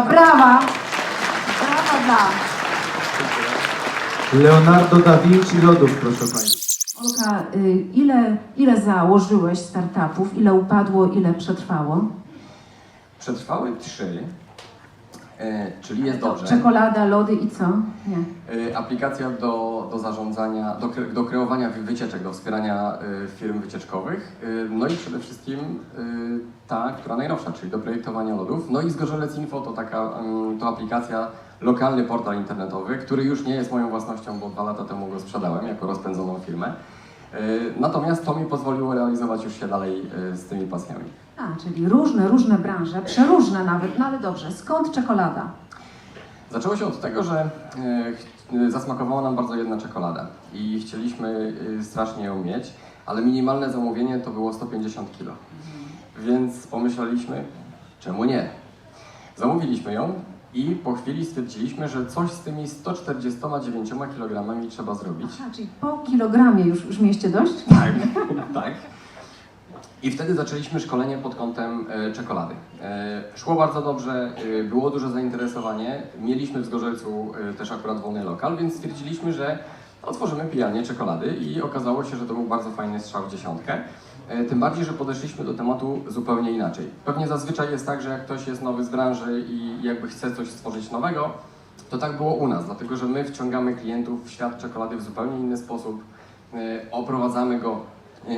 Brawa! Brawa dla... Leonardo da Vinci lodów, proszę Państwa. Olka, y, ile, ile założyłeś startupów? Ile upadło, ile przetrwało? Przetrwały trzy, czyli jest dobrze. Czekolada, lody i co? Nie. E, Aplikacja do, do zarządzania, do, kre, do kreowania wy- wycieczek, do wspierania e, firm wycieczkowych. E, No i przede wszystkim e, ta, która najnowsza, czyli do projektowania lodów. No i Zgorzelec Info to taka mm, to aplikacja, lokalny portal internetowy, który już nie jest moją własnością, bo dwa lata temu go sprzedałem jako rozpędzoną firmę. E, Natomiast to mi pozwoliło realizować już się dalej e, z tymi pasjami. A, czyli różne, różne branże, przeróżne nawet, no ale dobrze. Skąd czekolada? Zaczęło się od tego, że e, zasmakowała nam bardzo jedna czekolada i chcieliśmy e, strasznie ją mieć, ale minimalne zamówienie to było 150 kg. Więc pomyśleliśmy, czemu nie? Zamówiliśmy ją i po chwili stwierdziliśmy, że coś z tymi 149 kg trzeba zrobić. Aha, czyli po kilogramie już, już mieliście dość? Tak, tak. I wtedy zaczęliśmy szkolenie pod kątem e, czekolady. E, szło bardzo dobrze, e, było duże zainteresowanie. Mieliśmy w Zgorzelcu też akurat wolny lokal, więc stwierdziliśmy, że otworzymy pijalnię czekolady i okazało się, że to był bardzo fajny strzał w dziesiątkę. Tym bardziej, że podeszliśmy do tematu zupełnie inaczej. Pewnie zazwyczaj jest tak, że jak ktoś jest nowy z branży i jakby chce coś stworzyć nowego, to tak było u nas, dlatego że my wciągamy klientów w świat czekolady w zupełnie inny sposób. Oprowadzamy go,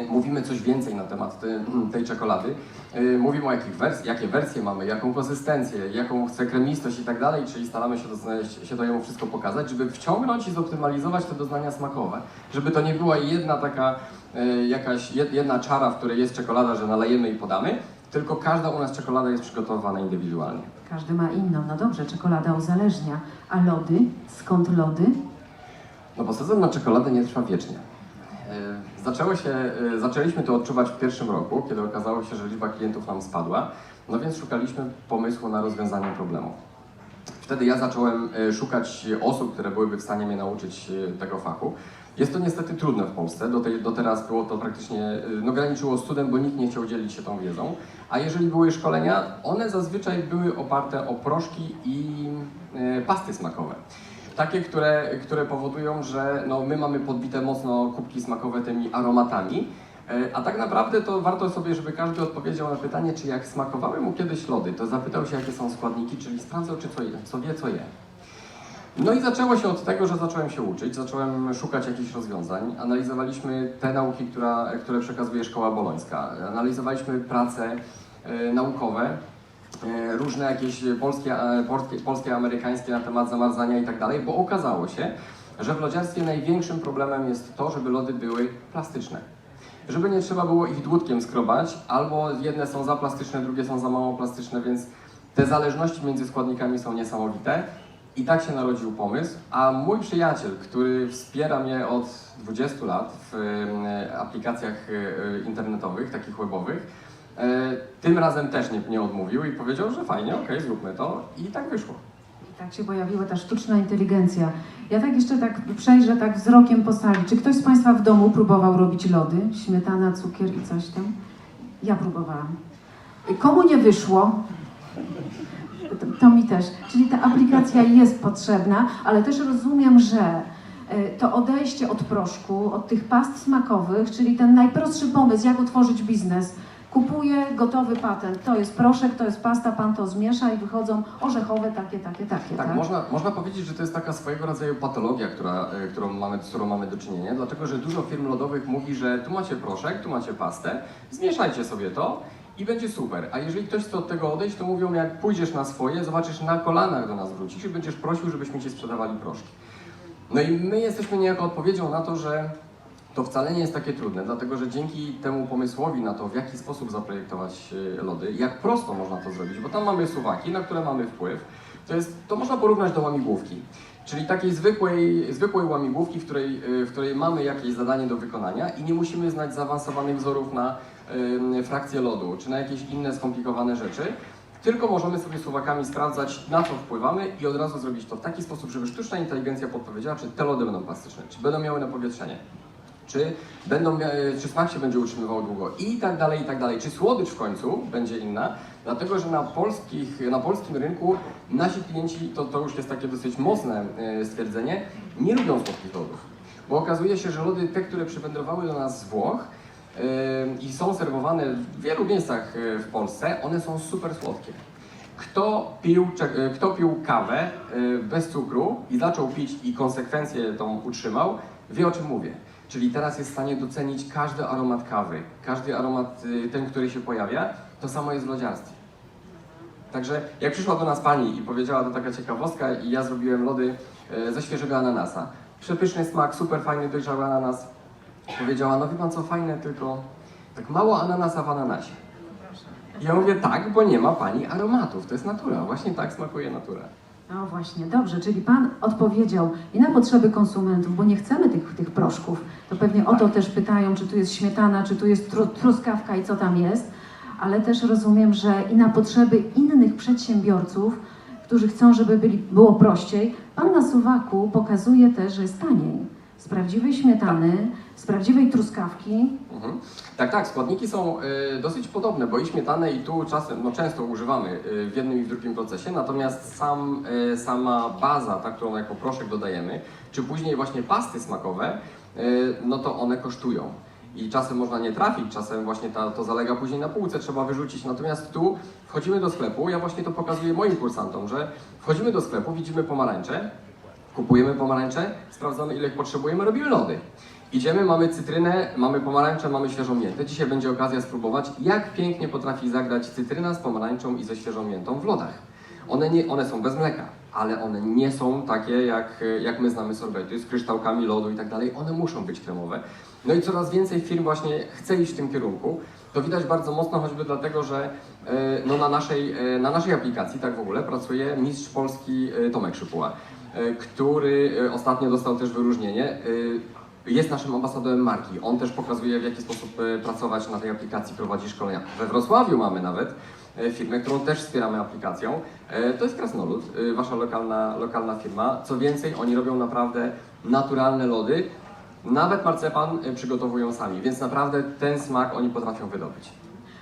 mówimy coś więcej na temat te, tej czekolady. E, Mówimy o jakich wers- jakie wersje mamy, jaką konsystencję, jaką chce kremistość i tak dalej, czyli staramy się, doznać, się dajemy wszystko pokazać, żeby wciągnąć i zoptymalizować te doznania smakowe. Żeby to nie była jedna taka e, jakaś jed- jedna czara, w której jest czekolada, że nalejemy i podamy, tylko każda u nas czekolada jest przygotowana indywidualnie. Każdy ma inną. No dobrze, czekolada uzależnia. A lody? Skąd lody? No bo sezon na czekoladę nie trwa wiecznie. Zaczęło się, e, zaczęliśmy to odczuwać w pierwszym roku, kiedy okazało się, że liczba klientów nam spadła, no więc szukaliśmy pomysłu na rozwiązanie problemu. Wtedy ja zacząłem e, szukać osób, które byłyby w stanie mnie nauczyć e, tego fachu. Jest to niestety trudne w Polsce, do, tej, do teraz było to praktycznie, no graniczyło z cudem, bo nikt nie chciał dzielić się tą wiedzą. A jeżeli były szkolenia, one zazwyczaj były oparte o proszki i pasty smakowe. Takie, które, które powodują, że no, my mamy podbite mocno kubki smakowe tymi aromatami, e, a tak naprawdę to warto sobie, żeby każdy odpowiedział na pytanie, czy jak smakowały mu kiedyś lody, to zapytał się, jakie są składniki, czyli sprawdzał, czy co, je, co wie, co je. No i zaczęło się od tego, że zacząłem się uczyć, zacząłem szukać jakichś rozwiązań. Analizowaliśmy te nauki, która, które przekazuje Szkoła Bolońska. Analizowaliśmy prace e, naukowe, różne jakieś polskie, e, polskie, amerykańskie na temat zamarzania i tak dalej, bo okazało się, że w lodziarstwie największym problemem jest to, żeby lody były plastyczne. Żeby nie trzeba było ich dłutkiem skrobać, albo jedne są za plastyczne, drugie są za mało plastyczne, więc te zależności między składnikami są niesamowite. I tak się narodził pomysł, a mój przyjaciel, który wspiera mnie od 20 lat w e, aplikacjach e, internetowych, takich webowych, e, tym razem też nie, odmówił i powiedział, że fajnie, okej, zróbmy to i tak wyszło. I tak się pojawiła ta sztuczna inteligencja. Ja tak jeszcze tak przejrzę tak wzrokiem po sali. Czy ktoś z Państwa w domu próbował robić lody? Śmietana, cukier i coś tam? Ja próbowałam. Komu nie wyszło? To, to mi też. Czyli ta aplikacja jest potrzebna, ale też rozumiem, że e, to odejście od proszku, od tych past smakowych, czyli ten najprostszy pomysł, jak otworzyć biznes. Kupuję gotowy patent. To jest proszek, to jest pasta, pan to zmiesza i wychodzą orzechowe takie, takie, takie. Tak, można, można powiedzieć, że to jest taka swojego rodzaju patologia, która, e, którą mamy, z którą mamy do czynienia, dlatego że dużo firm lodowych mówi, że tu macie proszek, tu macie pastę, zmieszajcie sobie to i będzie super. A jeżeli ktoś chce od tego odejść, to mówią, jak pójdziesz na swoje, zobaczysz na kolanach do nas wrócisz i będziesz prosił, żebyśmy ci sprzedawali proszki. No i my jesteśmy niejako odpowiedzią na to, że to wcale nie jest takie trudne, dlatego że dzięki temu pomysłowi na to, w jaki sposób zaprojektować e, lody, jak prosto można to zrobić, bo tam mamy suwaki, na które mamy wpływ, to, jest, to można porównać do łamigłówki. Czyli takiej zwykłej, zwykłej łamigłówki, w której, e, w której mamy jakieś zadanie do wykonania i nie musimy znać zaawansowanych wzorów na e, frakcję lodu, czy na jakieś inne skomplikowane rzeczy, tylko możemy sobie suwakami sprawdzać, na co wpływamy i od razu zrobić to w taki sposób, żeby sztuczna inteligencja podpowiedziała, czy te lody będą plastyczne, czy będą miały napowietrzenie. Czy, będą, mia- czy smak się będzie utrzymywał długo i tak dalej, i tak dalej. Czy słodycz w końcu będzie inna? Dlatego, że na, polskich, na polskim rynku nasi klienci, to, to już jest takie dosyć mocne e, stwierdzenie, nie lubią słodkich lodów. Bo okazuje się, że lody, te, które przywędrowały do nas z Włoch e, i są serwowane w wielu miejscach e, w Polsce, one są super słodkie. Kto pił, e, kto pił kawę e, bez cukru i zaczął pić i konsekwencję tą utrzymał, wie o czym mówię. Czyli teraz jest w stanie docenić każdy aromat kawy, każdy aromat y, ten, który się pojawia. To samo jest w lodziarstwie. Także jak przyszła do nas pani i powiedziała, to taka ciekawostka, i ja zrobiłem lody e, ze świeżego ananasa. Przepyszny smak, super fajny, dojrzały ananas. Powiedziała, no wie pan co, fajne, tylko tak mało ananasa w ananasie. Ja mówię, tak, bo nie ma pani aromatów, to jest natura, właśnie tak smakuje natura. No właśnie, dobrze, czyli Pan odpowiedział i na potrzeby konsumentów, bo nie chcemy tych, tych proszków. To pewnie o to też pytają, czy tu jest śmietana, czy tu jest tru, truskawka i co tam jest, ale też rozumiem, że i na potrzeby innych przedsiębiorców, którzy chcą, żeby byli, było prościej, Pan na suwaku pokazuje też, że jest taniej. Z prawdziwej śmietany, z prawdziwej truskawki, Mhm. Tak, tak, składniki są e, dosyć podobne, bo i śmietanę i tu czasem, no często używamy e, w jednym i w drugim procesie, natomiast sam, e, sama baza, ta, którą jako proszek dodajemy, czy później właśnie pasty smakowe, e, no to one kosztują. I czasem można nie trafić, czasem właśnie ta, to zalega później na półce, trzeba wyrzucić. Natomiast tu wchodzimy do sklepu, ja właśnie to pokazuję moim kursantom, że wchodzimy do sklepu, widzimy pomarańcze, Kupujemy pomarańcze, sprawdzamy ile ich potrzebujemy, robimy lody. Idziemy, mamy cytrynę, mamy pomarańcze, mamy świeżą miętę. Dzisiaj będzie okazja spróbować, jak pięknie potrafi zagrać cytryna z pomarańczą i ze świeżą miętą w lodach. One, nie, one są bez mleka, ale one nie są takie, jak, jak my znamy sorbety, z kryształkami lodu i tak dalej. One muszą być kremowe. No i coraz więcej firm właśnie chce iść w tym kierunku. To widać bardzo mocno choćby dlatego, że e, no na, naszej, e, na naszej aplikacji, tak w ogóle, pracuje mistrz polski e, Tomek Szypuła, który e, ostatnio dostał też wyróżnienie. E, Jest naszym ambasadorem marki. On też pokazuje, w jaki sposób e, pracować na tej aplikacji, prowadzi szkolenia. We Wrocławiu mamy nawet e, firmę, którą też wspieramy aplikacją. E, To jest Krasnolud, e, wasza lokalna, lokalna firma. Co więcej, oni robią naprawdę naturalne lody. Nawet marcepan e, przygotowują sami, więc naprawdę ten smak oni potrafią wydobyć.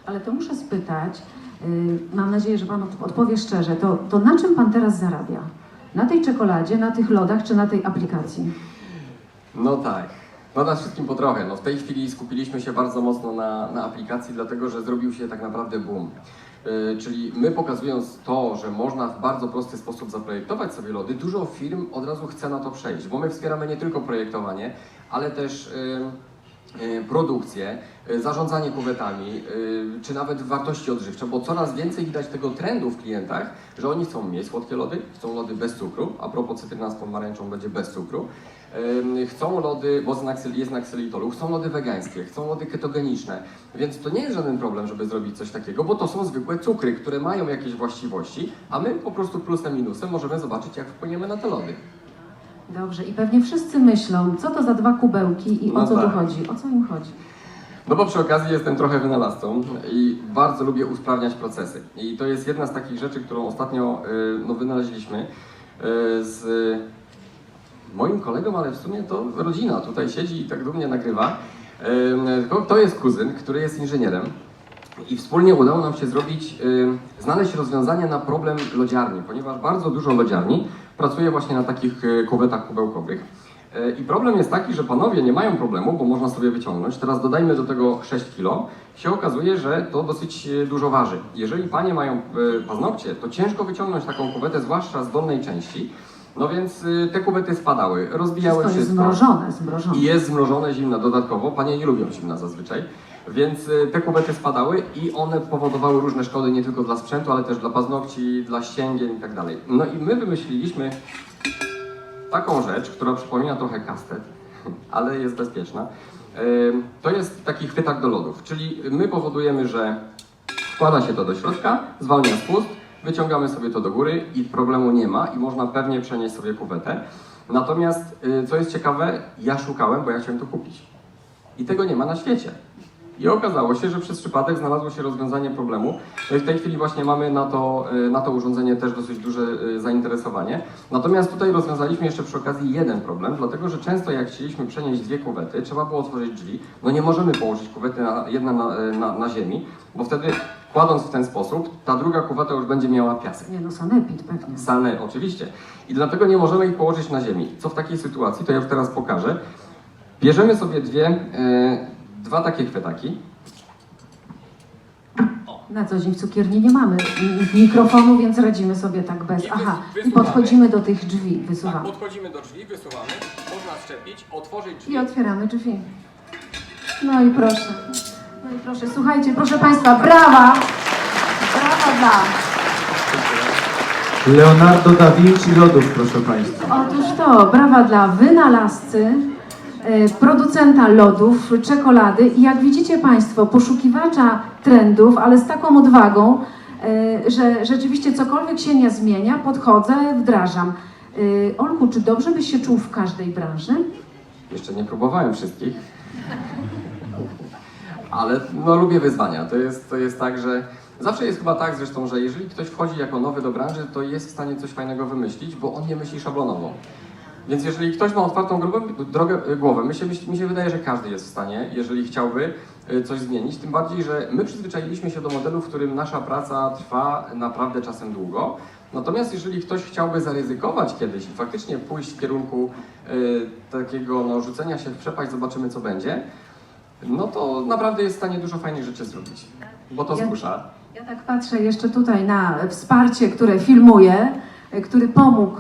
ale to muszę spytać, yy, mam nadzieję, że Pan od- odpowie szczerze, to, to na czym Pan teraz zarabia? Na tej czekoladzie, na tych lodach czy na tej aplikacji? No tak. No na wszystkim po trochę. No w tej chwili skupiliśmy się bardzo mocno na, na aplikacji, dlatego że zrobił się tak naprawdę boom. Yy, czyli my pokazując to, że można w bardzo prosty sposób zaprojektować sobie lody, dużo firm od razu chce na to przejść, bo my wspieramy nie tylko projektowanie, ale też yy, produkcję, yy, zarządzanie kuwetami, yy, czy nawet wartości odżywcze, bo coraz więcej widać tego trendu w klientach, że oni chcą mieć słodkie lody, chcą lody bez cukru, a propos cytryna z pomarańczą będzie bez cukru, chcą lody, bo jest na ksylitolu, chcą lody wegańskie, chcą lody ketogeniczne, więc to nie jest żaden problem, żeby zrobić coś takiego, bo to są zwykłe cukry, które mają jakieś właściwości, a my po prostu plusem minusem możemy zobaczyć, jak wpłyniemy na te lody. Dobrze, i pewnie wszyscy myślą, co to za dwa kubełki i o No co tu tak. chodzi? O co im chodzi? No bo przy okazji jestem trochę wynalazcą i bardzo lubię usprawniać procesy. I to jest jedna z takich rzeczy, którą ostatnio y, no, wynaleźliśmy y, z moim kolegą, ale w sumie to rodzina tutaj siedzi i tak dumnie nagrywa. Y, To, to jest kuzyn, który jest inżynierem. I wspólnie udało nam się zrobić, y, znaleźć rozwiązanie na problem lodziarni, ponieważ bardzo dużo lodziarni pracuje właśnie na takich y, kuwetach kubełkowych. Y, I problem jest taki, że panowie nie mają problemu, bo można sobie wyciągnąć. Teraz dodajmy do tego 6 kg. Się okazuje, że to dosyć y, dużo waży. Jeżeli panie mają y, paznokcie, to ciężko wyciągnąć taką kuwetę, zwłaszcza z dolnej części. No więc y, te kuwety spadały, rozbijały Wszystko jest wszystko. zmrożone, zmrożone. I jest zmrożone zimna dodatkowo. Panie nie lubią zimna zazwyczaj. Więc y, te kuwety spadały i one powodowały różne szkody nie tylko dla sprzętu, ale też dla paznokci, dla ścięgien i tak dalej. No i my wymyśliliśmy taką rzecz, która przypomina trochę kastet, ale jest bezpieczna. To jest taki chwytak do lodów, czyli my powodujemy, że wkłada się to do środka, zwalnia spust, wyciągamy sobie to do góry i problemu nie ma i można pewnie przenieść sobie kuwetę. Natomiast, y, co jest ciekawe, ja szukałem, bo ja chciałem to kupić. I tego nie ma na świecie. I okazało się, że przez przypadek znalazło się rozwiązanie problemu. No i w tej chwili właśnie mamy na to, y, na to urządzenie też dosyć duże y, zainteresowanie. Natomiast tutaj rozwiązaliśmy jeszcze przy okazji jeden problem, dlatego że często jak chcieliśmy przenieść dwie kuwety, trzeba było otworzyć drzwi. No nie możemy położyć kuwety na, jedna na, y, na, na ziemi, bo wtedy kładąc w ten sposób, ta druga kuweta już będzie miała piasek. Nie no, sanepid pewnie. Sane, oczywiście. I dlatego nie możemy ich położyć na ziemi. Co w takiej sytuacji, to ja już teraz pokażę. Bierzemy sobie dwie, e, dwa takie chwytaki. Na co dzień w cukierni nie mamy mikrofonu, więc radzimy sobie tak bez. I wys- Aha, i wysuwamy. podchodzimy do tych drzwi, wysuwamy. podchodzimy do drzwi, wysuwamy, można szczepić, otworzyć I otwieramy drzwi. No i proszę. No i proszę, słuchajcie, proszę Państwa, brawa! Brawa dla... Leonardo da Vinci lodów, proszę Państwa. Otóż to, brawa dla wynalazcy, producenta lodów, czekolady i jak widzicie Państwo, poszukiwacza trendów, ale z taką odwagą, e, że rzeczywiście cokolwiek się nie zmienia, podchodzę, wdrażam. E, Olku, czy dobrze byś się czuł w każdej branży? Jeszcze nie próbowałem wszystkich. Ale no, lubię wyzwania. To jest, to jest tak, że zawsze jest chyba tak zresztą, że jeżeli ktoś wchodzi jako nowy do branży, to jest w stanie coś fajnego wymyślić, bo on nie myśli szablonowo. Więc jeżeli ktoś ma otwartą grobę, drogę, y, głowę, mi się, mi się wydaje, że każdy jest w stanie, jeżeli chciałby y, coś zmienić. Tym bardziej, że my przyzwyczailiśmy się do modelu, w którym nasza praca trwa naprawdę czasem długo. Natomiast jeżeli ktoś chciałby zaryzykować kiedyś i faktycznie pójść w kierunku y, takiego no, rzucenia się w przepaść, zobaczymy co będzie, no to naprawdę jest w stanie dużo fajnych rzeczy zrobić. Bo to Ja- zmusza. Ja tak patrzę jeszcze tutaj na wsparcie, które filmuje, e, który pomógł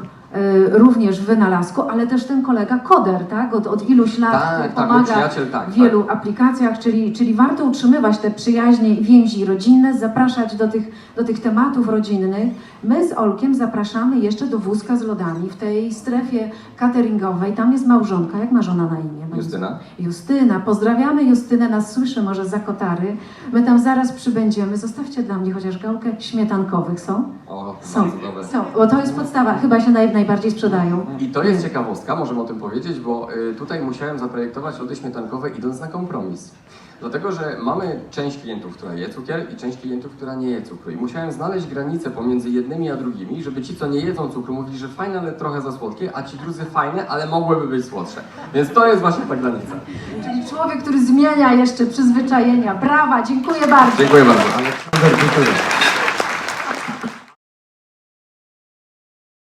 również w wynalazku, ale też ten kolega koder, tak? Od, od iluś lat Tak, tak, pomaga tak, w wielu aplikacjach, czyli, czyli warto utrzymywać te przyjaźnie i więzi rodzinne, zapraszać do tych, do tych tematów rodzinnych. My z Olkiem zapraszamy jeszcze do wózka z lodami w tej strefie cateringowej. Tam jest małżonka. Jak ma żona na imię? Justyna. Justyna, pozdrawiamy Justynę, nas słyszy może za kotary. My tam zaraz przybędziemy. Zostawcie dla mnie chociaż gałkę śmietankowych. Są? O, Są, są, bo to jest podstawa, chyba się naj, najbardziej sprzedają. I to jest ciekawostka, możemy o tym powiedzieć, bo y, tutaj musiałem zaprojektować lody śmietankowe idąc na kompromis. Dlatego, że mamy część klientów, która je cukier i część klientów, która nie je cukru. I musiałem znaleźć granicę pomiędzy jednymi a drugimi, żeby ci, co nie jedzą cukru, mówili, że fajne, ale trochę za słodkie, a ci drudzy fajne, ale mogłyby być słodsze. Więc to jest właśnie ta granica. Czyli człowiek, który zmienia jeszcze przyzwyczajenia. Brawa, dziękuję bardzo. Dziękuję bardzo. Aleksander Bytowicz.